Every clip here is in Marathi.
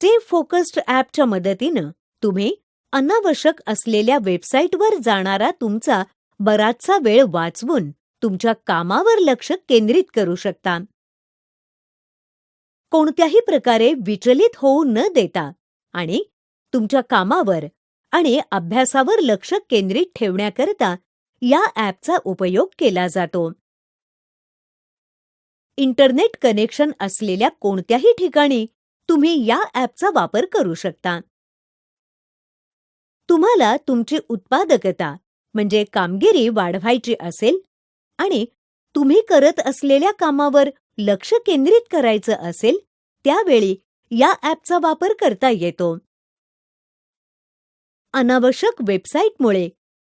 स्टे फोकस्ड ॲपच्या मदतीनं तुम्ही अनावश्यक असलेल्या वेबसाईटवर जाणारा तुमचा बराचसा वेळ वाचवून तुमच्या कामावर लक्ष केंद्रित करू शकता. कोणत्याही प्रकारे विचलित होऊ न देता आणि तुमच्या कामावर आणि अभ्यासावर लक्ष केंद्रित ठेवण्याकरता या ॲपचा उपयोग केला जातो. इंटरनेट कनेक्शन असलेल्या कोणत्याही ठिकाणी तुम्ही या ॲपचा वापर करू शकता. तुम्हाला तुमची उत्पादकता म्हणजे कामगिरी वाढवायची असेल आणि तुम्ही करत असलेल्या कामावर लक्ष केंद्रित करायचं असेल त्यावेळी या ॲपचा वापर करता येतो. अनावश्यक वेबसाईटमुळे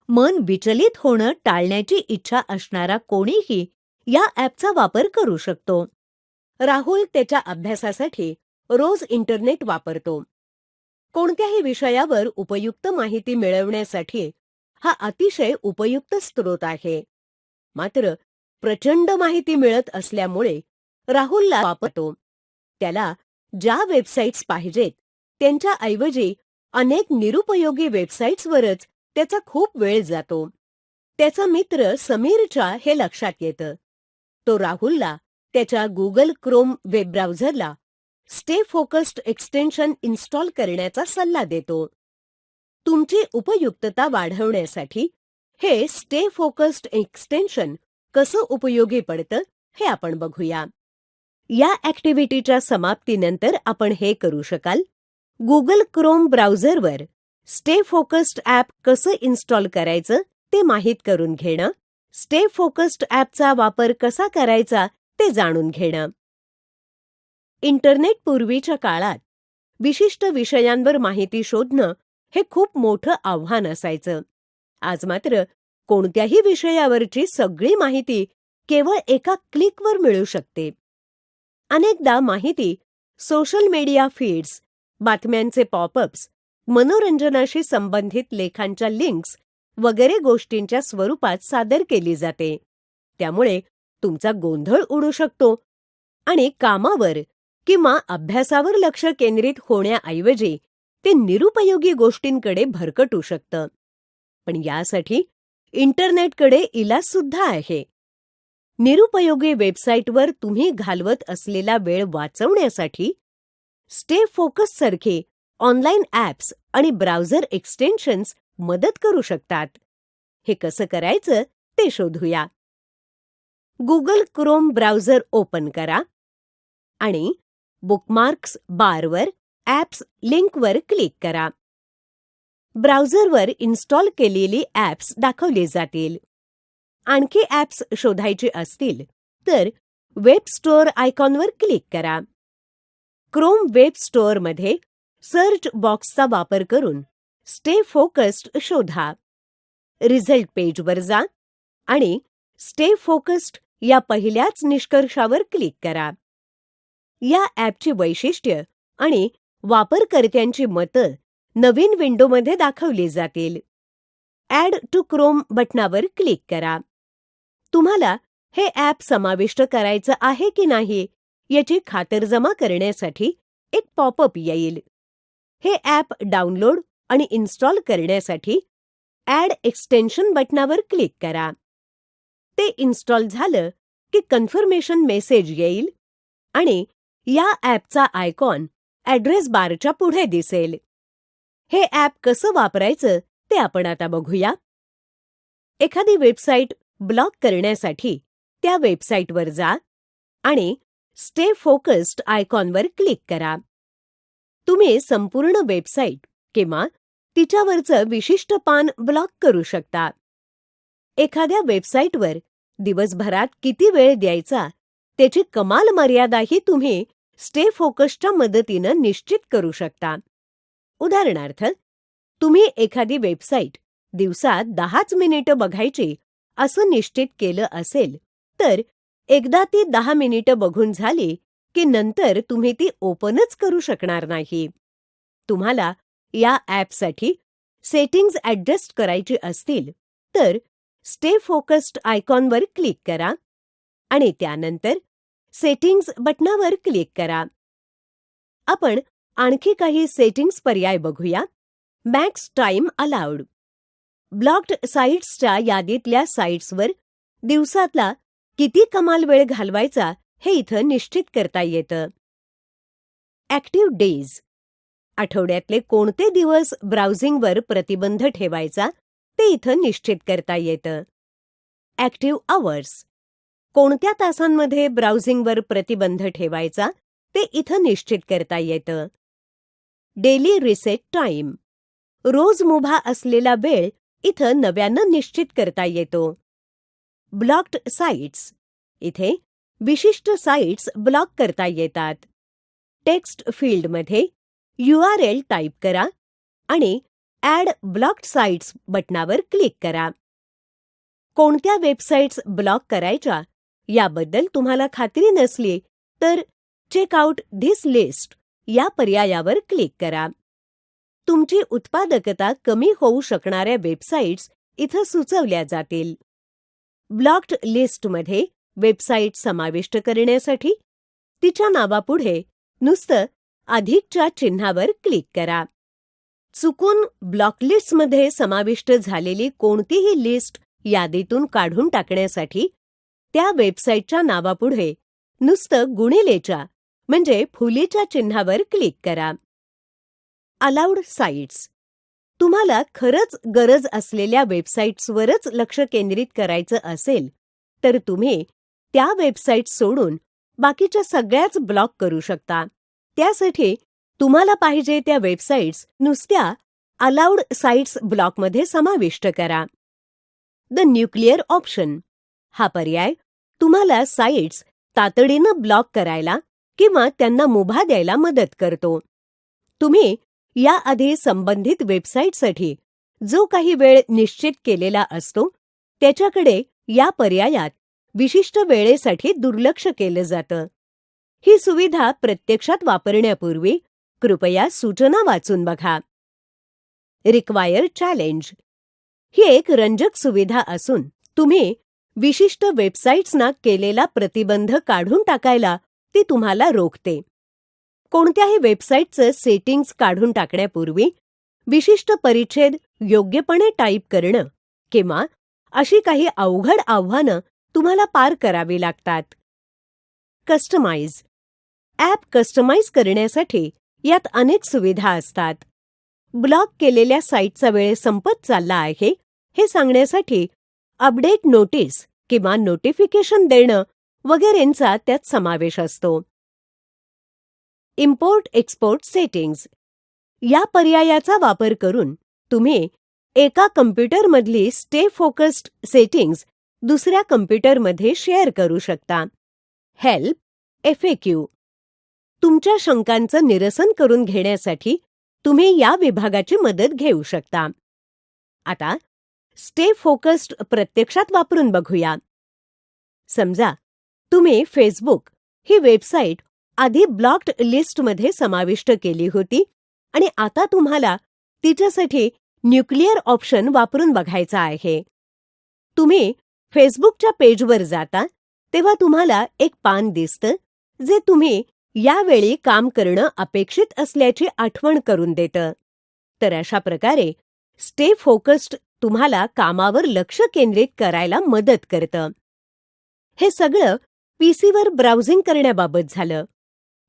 मन विचलित होणं टाळण्याची इच्छा असणारा कोणीही या ॲपचा वापर करू शकतो. राहुल त्याच्या अभ्यासासाठी रोज इंटरनेट वापरतो. कोणत्याही विषयावर उपयुक्त माहिती मिळवण्यासाठी हा अतिशय उपयुक्त स्रोत आहे. मात्र प्रचंड माहिती मिळत असल्यामुळे राहुलला वापरतो. त्याला ज्या वेबसाईट्स पाहिजेत त्यांच्याऐवजी अनेक निरुपयोगी वेबसाईट्सवरच त्याचा खूप वेळ जातो. त्याचा मित्र समीरच्या हे लक्षात येतं. तो राहुलला त्याच्या गुगल क्रोम वेब ब्राउझरला स्टे फोकस्ड एक्सटेन्शन इन्स्टॉल करण्याचा सल्ला देतो. तुमची उपयुक्तता वाढवण्यासाठी हे स्टे फोकस्ड एक्सटेन्शन कसं उपयोगी पडतं हे आपण बघूया. या ॲक्टिव्हिटीच्या समाप्तीनंतर आपण हे करू शकाल. गुगल क्रोम ब्राउझरवर स्टे फोकस्ड ॲप कसं इन्स्टॉल करायचं ते माहीत करून घेणं स्टे फोकस्ड ॲपचा वापर कसा करायचा ते जाणून घेणं. इंटरनेट पूर्वीच्या काळात विशिष्ट विषयांवर माहिती शोधणं हे खूप मोठं आव्हान असायचं. आज मात्र कोणत्याही विषयावरची सगळी माहिती केवळ एका क्लिकवर मिळू शकते. अनेकदा माहिती सोशल मीडिया फीड्स बातम्यांचे पॉपअप्स मनोरंजनाशी संबंधित लेखांच्या लिंक्स वगैरे गोष्टींच्या स्वरूपात सादर केली जाते. त्यामुळे तुमचा गोंधळ उडू शकतो आणि कामावर किंवा अभ्यासावर लक्ष केंद्रित होण्याऐवजी ते निरुपयोगी गोष्टींकडे भरकटू शकतं. पण यासाठी इंटरनेटकडे इलाज सुद्धा आहे. निरुपयोगी वेबसाईटवर तुम्ही घालवत असलेला वेळ वाचवण्यासाठी स्टे फोकस सारखे ऑनलाईन ॲप्स आणि ब्राउझर एक्सटेन्शन्स मदत करू शकतात. हे कसं करायचं ते शोधूया. गुगल क्रोम ब्राउझर ओपन करा आणि बुकमार्क्स बारवर ॲप्स लिंकवर क्लिक करा. ब्राउझरवर इन्स्टॉल केलेली ॲप्स दाखवली जातील. आणखी ॲप्स शोधायचे असतील तर वेब स्टोअर आयकॉनवर क्लिक करा. क्रोम वेब स्टोअरमध्ये सर्च बॉक्सचा वापर करून स्टे फोकस्ड शोधा. रिझल्ट पेजवर जा आणि स्टे फोकस्ड या पहिल्याच निष्कर्षावर क्लिक करा. या ॲपची वैशिष्ट्य आणि वापरकर्त्यांची मतं नवीन विंडोमध्ये दाखवली जातील. ॲड टू क्रोम बटणावर क्लिक करा. तुम्हाला हे ॲप समाविष्ट करायचं आहे की नाही याची खातरजमा करण्यासाठी एक पॉपअप येईल. हे ॲप डाउनलोड आणि इन्स्टॉल करण्यासाठी ॲड एक्सटेन्शन बटणावर क्लिक करा. ते इन्स्टॉल झालं की कन्फर्मेशन मेसेज येईल आणि या ॲपचा आयकॉन ॲड्रेस बारच्या पुढे दिसेल. हे ॲप कसं वापरायचं ते आपण आता बघूया. एखादी वेबसाईट ब्लॉक करण्यासाठी त्या वेबसाईटवर जा आणि स्टे फोकस्ड आयकॉनवर क्लिक करा. तुम्ही संपूर्ण वेबसाईट किंवा तिच्यावरचं विशिष्ट पान ब्लॉक करू शकता. एखाद्या वेबसाईटवर दिवसभरात किती वेळ द्यायचा त्याची कमाल मर्यादाही तुम्ही स्टे फोकसच्या मदतीनं निश्चित करू शकता उदाहरणार्थ तुम्ही एखादी वेबसाईट दिवसात दहाच मिनिटं बघायची असं निश्चित केलं असेल तर एकदा ती दहा मिनिटं बघून झाली की नंतर तुम्ही ती ओपनच करू शकणार नाही. तुम्हाला या ॲपसाठी सेटिंग्ज ॲडजस्ट करायची असतील तर स्टे फोकस्ड आयकॉनवर क्लिक करा आणि त्यानंतर सेटिंग्ज बटणावर क्लिक करा. आपण आणखी काही सेटिंग्ज पर्याय बघूया. Max time allowed. ब्लॉक्ड साईट्सच्या यादीतल्या साईट्सवर दिवसातला किती कमाल वेळ घालवायचा हे इथं निश्चित करता येतं. Active days. आठवड्यातले कोणते दिवस ब्राउझिंगवर प्रतिबंध ठेवायचा ते इथं निश्चित करता येतं. Active hours. कोणत्या तासांमध्ये ब्राउझिंगवर प्रतिबंध ठेवायचा ते इथं निश्चित करता येतं. Daily reset time. रोज मुभा असलेला वेळ इथं नव्यानं निश्चित करता येतो. Blocked sites. इथे विशिष्ट साइट्स ब्लॉक करता येतात. टेक्स्ट फील्डमध्ये यू आर एल टाईप करा आणि ॲड ब्लॉक्ड साइट्स बटणावर क्लिक करा. कोणत्या वेबसाईट्स ब्लॉक करायच्या याबद्दल तुम्हाला खात्री नसली तर चेकआउट धिस लिस्ट या पर्यायावर क्लिक करा. तुमची उत्पादकता कमी होऊ शकणाऱ्या वेबसाईट्स इथं सुचवल्या जातील. ब्लॉक्ड लिस्टमध्ये वेबसाईट समाविष्ट करण्यासाठी तिच्या नावापुढे नुसतं अधिकच्या चिन्हावर क्लिक करा. चुकून ब्लॉकलिस्टमध्ये समाविष्ट झालेली कोणतीही लिस्ट यादीतून काढून टाकण्यासाठी त्या वेबसाईटच्या नावापुढे नुसतं गुणिलेच्या म्हणजे फुलीच्या चिन्हावर क्लिक करा. Allowed sites. तुम्हाला खरंच गरज असलेल्या वेबसाईट्सवरच लक्ष केंद्रित करायचं असेल तर तुम्ही त्या वेबसाईट सोडून बाकीच्या सगळ्याच ब्लॉक करू शकता. त्यासाठी तुम्हाला पाहिजे त्या वेबसाईट्स नुसत्या अलाउड साइट्स ब्लॉकमध्ये समाविष्ट करा. The nuclear option. हा पर्याय तुम्हाला साइट्स तातडीनं ब्लॉक करायला किंवा त्यांना मुभा द्यायला मदत करतो. तुम्ही याआधी संबंधित वेबसाईटसाठी जो काही वेळ निश्चित केलेला असतो त्याच्याकडे या पर्यायात विशिष्ट वेळेसाठी दुर्लक्ष केलं जातं. ही सुविधा प्रत्यक्षात वापरण्यापूर्वी कृपया सूचना वाचून बघा. रिक्वायर चॅलेंज ही एक रंजक सुविधा असून तुम्ही विशिष्ट वेबसाईट्सना केलेला प्रतिबंध काढून टाकायला ती तुम्हाला रोखते. कोणत्याही वेबसाईटचं सेटिंग्ज काढून टाकण्यापूर्वी विशिष्ट परिच्छेद योग्यपणे टाईप करणं किंवा अशी काही अवघड आव्हानं तुम्हाला पार करावी लागतात. कस्टमाइज. ॲप कस्टमाइज करण्यासाठी यात अनेक सुविधा असतात. ब्लॉक केलेल्या साईटचा वेळ संपत चालला आहे हे सांगण्यासाठी अपडेट नोटीस किंवा नोटिफिकेशन देणं वगैरेंचा त्यात समावेश असतो. इम्पोर्ट एक्सपोर्ट सेटिंग्ज या पर्यायाचा वापर करून तुम्ही एका कम्प्युटरमधली स्टे फोकस्ड सेटिंग्ज दुसऱ्या कम्प्युटरमध्ये शेअर करू शकता. हेल्प एफएक्यू तुमच्या शंकांचं निरसन करून घेण्यासाठी तुम्ही या विभागाची मदत घेऊ शकता. आता स्टे फोकस्ड प्रत्यक्षात वापरून बघूया. समजा तुम्ही फेसबुक ही वेबसाईट आधी ब्लॉक्ड लिस्टमध्ये समाविष्ट केली होती आणि आता तुम्हाला तिच्यासाठी न्यूक्लिअर ऑप्शन वापरून बघायचा आहे. तुम्ही फेसबुकच्या पेजवर जाता तेव्हा तुम्हाला एक पान दिसतं जे तुम्ही यावेळी काम करणं अपेक्षित असल्याची आठवण करून देतं. तर अशा प्रकारे स्टे फोकस्ड तुम्हाला कामावर लक्ष केंद्रित करायला मदत करतं. हे सगळं पीसीवर ब्राउझिंग करण्याबाबत झालं.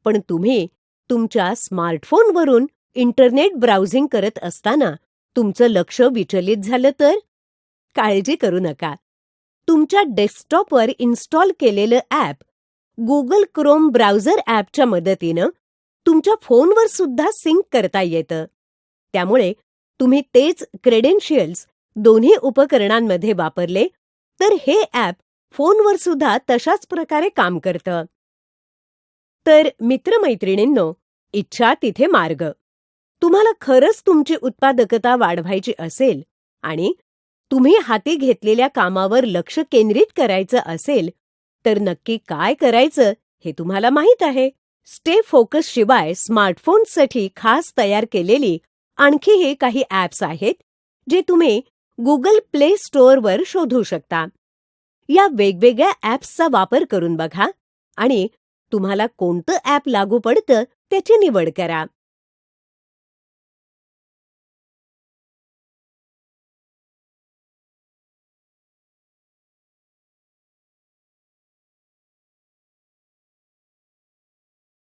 पण तुम्ही तुमच्या स्मार्टफोनवरून इंटरनेट ब्राउझिंग करत असताना तुमचं लक्ष विचलित झालं तर? काळजी करू नका. तुमच्या डेस्कटॉपवर इन्स्टॉल केलेलं ॲप गुगल क्रोम ब्राउझर ॲपच्या मदतीनं तुमच्या फोनवर सुद्धा सिंक करता येतं. त्यामुळे तुम्ही तेच क्रेडेन्शियल्स दोन्ही उपकरणांमध्ये वापरले तर हे ॲप फोनवर सुद्धा तशाच प्रकारे काम करतं. तर मित्रमैत्रिणींनो इच्छा तिथे मार्ग. तुम्हाला खरंच तुमची उत्पादकता वाढवायची असेल आणि तुम्ही हाती घेतलेल्या कामावर लक्ष केंद्रित करायचं असेल तर नक्की काय करायचं हे तुम्हाला माहीत आहे. स्टे फोकस शिवाय स्मार्टफोनसाठी खास तयार केलेली आणखीही काही ॲप्स आहेत जे तुम्ही गुगल प्ले स्टोअरवर शोधू शकता. या वेगवेगळ्या ॲप्सचा वापर करून बघा आणि तुम्हाला कोणतं ॲप लागू पडतं त्याची निवड करा.